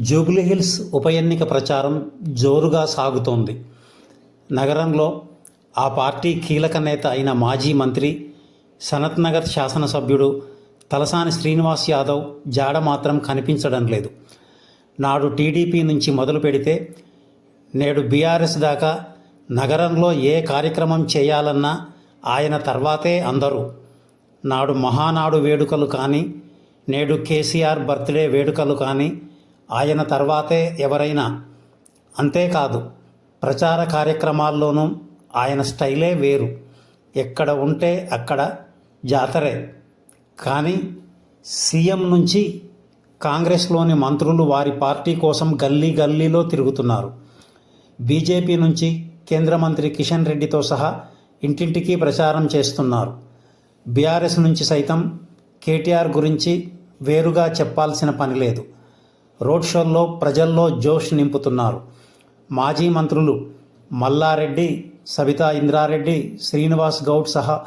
జూబ్లీహిల్స్ ఉప ఎన్నిక ప్రచారం జోరుగా సాగుతోంది. నగరంలో ఆ పార్టీ కీలక నేత అయిన మాజీ మంత్రి సనత్ నగర్ శాసనసభ్యుడు తలసాని శ్రీనివాస్ యాదవ్ జాడ మాత్రం కనిపించడం లేదు. నాడు టీడీపీ నుంచి మొదలు పెడితే నేడు బీఆర్ఎస్ దాకా నగరంలో ఏ కార్యక్రమం చేయాలన్నా ఆయన తర్వాతే అందరూ. నాడు మహానాడు వేడుకలు కానీ నేడు కేసీఆర్ బర్త్డే వేడుకలు కానీ ఆయన తర్వాతే ఎవరైనా. అంతేకాదు ప్రచార కార్యక్రమాల్లోనూ ఆయన స్టైలే వేరు. ఎక్కడ ఉంటే అక్కడ జాతరే. కానీ సీఎం నుంచి కాంగ్రెస్లోని మంత్రులు వారి పార్టీ కోసం గల్లీ గల్లీలో తిరుగుతున్నారు. బీజేపీ నుంచి కేంద్ర మంత్రి కిషన్ రెడ్డితో సహా ఇంటింటికి ప్రచారం చేస్తున్నారు. బీఆర్ఎస్ నుంచి సైతం కేటీఆర్ గురించి వేరుగా చెప్పాల్సిన పని లేదు. రోడ్ షోల్లో ప్రజల్లో జోష్ నింపుతున్నారు. మాజీ మంత్రులు మల్లారెడ్డి సబితా ఇంద్రారెడ్డి శ్రీనివాస్ గౌడ్ సహా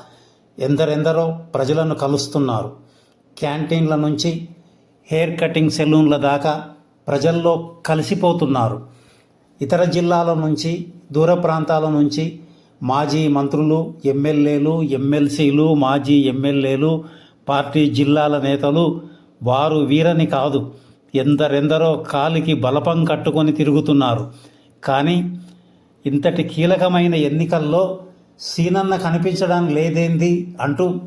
ఎందరెందరో ప్రజలను కలుస్తున్నారు. క్యాంటీన్ల నుంచి హెయిర్ కటింగ్ సెలూన్ల దాకా ప్రజల్లో కలిసిపోతున్నారు. ఇతర జిల్లాల నుంచి దూర ప్రాంతాల నుంచి మాజీ మంత్రులు ఎమ్మెల్యేలు ఎమ్మెల్సీలు మాజీ ఎమ్మెల్యేలు పార్టీ జిల్లాల నేతలు వారు వీరని కాదు. ఎందరెందరో కాలికి బలపం కట్టుకొని తిరుగుతున్నారు. కానీ ఇంతటి కీలకమైన ఎన్నికల్లో సీనన్న కనిపించడం లేదేంది అంటూ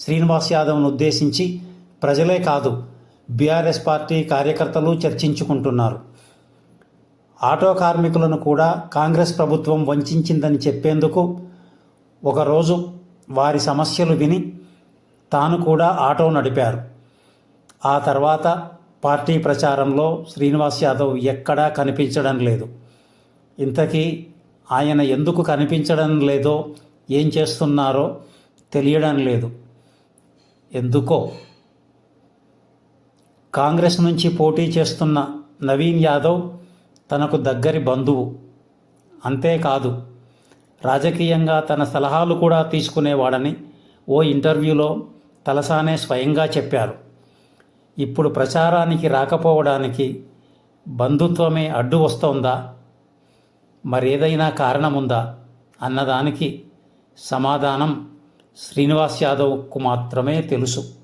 శ్రీనివాస్ యాదవ్ను ఉద్దేశించి ప్రజలే కాదు బీఆర్ఎస్ పార్టీ కార్యకర్తలు చర్చించుకుంటున్నారు. ఆటో కార్మికులను కూడా కాంగ్రెస్ ప్రభుత్వం వంచిందని చెప్పేందుకు ఒకరోజు వారి సమస్యలు విని తాను కూడా ఆటో నడిపారు. ఆ తర్వాత పార్టీ ప్రచారంలో శ్రీనివాస్ యాదవ్ ఎక్కడా కనిపించడం లేదు. ఇంతకీ ఆయన ఎందుకు కనిపించడం లేదో ఏం చేస్తున్నారో తెలియడం లేదు. ఎందుకో? కాంగ్రెస్ నుంచి పోటీ చేస్తున్న నవీన్ యాదవ్ తనకు దగ్గరి బంధువు. అంతేకాదు రాజకీయంగా తన సలహాలు కూడా తీసుకునేవాడని ఓ ఇంటర్వ్యూలో తలసానే స్వయంగా చెప్పారు. ఇప్పుడు ప్రచారానికి రాకపోవడానికి బంధుత్వమే అడ్డు వస్తోందా? మరేదైనా కారణముందా? అన్నదానికి సమాధానం శ్రీనివాస్ యాదవ్కు మాత్రమే తెలుసు.